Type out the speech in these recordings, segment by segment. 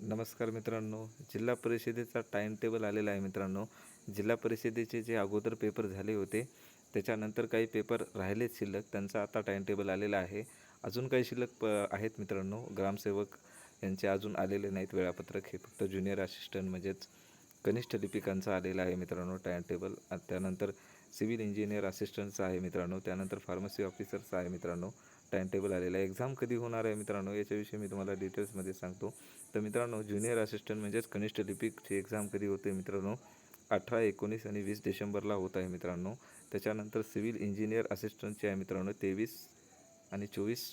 नमस्कार मित्रांनो जिल्हा परिषदेचा टाईम टेबल आलेला आहे मित्रांनो. जिल्हा परिषदेचे जे अगोदर पेपर झाले होते त्याच्यानंतर काही पेपर राहिलेच शिल्लक. त्यांचा आता टाईम टेबल आलेला आहे. अजून काही शिल्लक प आहेत मित्रांनो. ग्रामसेवक यांचे अजून आलेले नाहीत वेळापत्रक. हे फक्त ज्युनियर असिस्टंट म्हणजेच कनिष्ठ लिपिकांचं आलेलं आहे मित्रांनो टाईम टेबल त्यानंतर सिव्हिल इंजिनियर असिस्टंटचं आहे मित्रांनो. त्यानंतर फार्मसी ऑफिसरचं आहे मित्रांनो. टाईम टेबल आलेला आहे. एक्झाम कधी होणार आहे मित्रांनो? याच्याविषयी मी तुम्हाला डिटेल्समध्ये सांगतो. तर मित्रांनो ज्युनियर असिस्टंट म्हणजेच कनिष्ठ लिपिकची एक्झाम कधी होते मित्रांनो? अठरा एकोणीस आणि वीस डिसेंबरला होत आहे मित्रांनो. त्याच्यानंतर सिव्हिल इंजिनियर असिस्टंटची आहे मित्रांनो तेवीस आणि चोवीस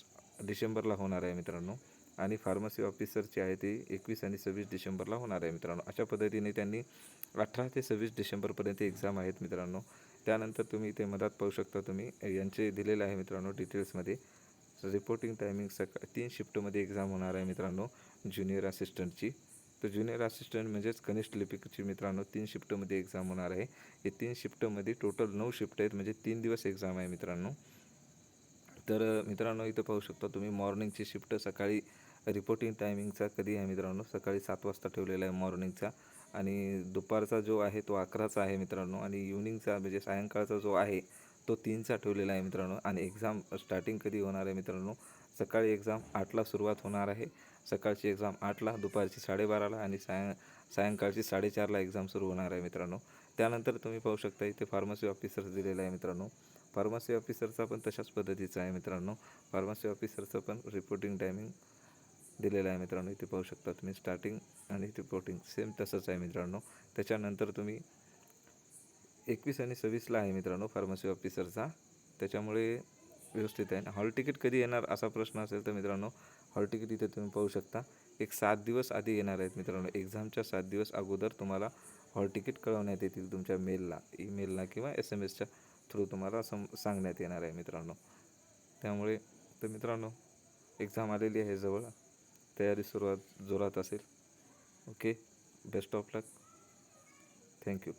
डिसेंबरला होणार आहे मित्रांनो. आणि फार्मसी ऑफिसरची आहे ती एकवीस आणि सव्वीस डिसेंबरला होणार आहे मित्रांनो. अशा पद्धतीने त्यांनी अठरा ते सव्वीस डिसेंबरपर्यंत एक्झाम आहेत मित्रांनो. त्यानंतर तुम्ही इथे मधात पाहू शकता तुम्ही. यांचे दिलेले आहे मित्रांनो डिटेल्समध्ये रिपोर्टिंग टायमिंग सका तीन शिफ्टमध्ये एक्झाम होणार आहे मित्रांनो ज्युनियर असिस्टंटची तर ज्युनियर असिस्टंट म्हणजेच कनिष्ठ लिपिकची मित्रांनो तीन शिफ्टमध्ये एक्झाम होणार आहे. हे तीन शिफ्टमध्ये टोटल नऊ शिफ्ट आहेत म्हणजे तीन दिवस एक्झाम आहे मित्रांनो. तर मित्रांनो इथं पाहू शकता तुम्ही मॉर्निंगची शिफ्ट सकाळी रिपोर्टिंग टायमिंगचा कधी आहे मित्रांनो? सकाळी सात वाजता ठेवलेला आहे मॉर्निंगचा आणि दुपारचा जो आहे तो अकराचा आहे मित्रांनो. आणि इव्हनिंगचा म्हणजे सायंकाळचा जो आहे तो तीनचा ठेवलेला आहे मित्रांनो. आणि एक्झाम स्टार्टिंग कधी होणार आहे मित्रांनो? सकाळी एक्झाम आठला सुरुवात होणार आहे. सकाळची एक्झाम आठला दुपारची साडेबाराला आणि सायं सायंकाळची साडेचारला एक्झाम सुरू होणार आहे मित्रांनो. त्यानंतर तुम्ही पाहू शकता इथे फार्मसी ऑफिसर दिलेला आहे मित्रांनो. फार्मसी ऑफिसरचा पण तशाच पद्धतीचा आहे मित्रांनो. फार्मसी ऑफिसरचं पण रिपोर्टिंग टायमिंग दिलेलं आहे मित्रांनो. इथे पाहू शकता तुम्ही स्टार्टिंग आणि रिपोर्टिंग सेम तसंच आहे मित्रांनो. त्याच्यानंतर तुम्ही एकवीस आणि सव्वीसला आहे मित्रांनो फार्मसी ऑफिसरचा त्याच्यामुळे व्यवस्थित आहे. हॉल तिकीट कधी येणार असा प्रश्न असेल तर मित्रांनो हॉल तिकीट इथे तुम्ही पाहू शकता. एक सात दिवस आधी येणार आहेत मित्रांनो. एक्झामच्या सात दिवस अगोदर तुम्हाला हॉल तिकीट कळवण्यात येतील तुमच्या मेलला ईमेलला किंवा एस एम एसच्या थ्रू तुम्हाला सम सांगण्यात येणार आहे मित्रांनो. त्यामुळे तर मित्रांनो एक्झाम आलेली आहे जवळ. तयारी सुरुवात जोरात असेल. Okay best of luck thank you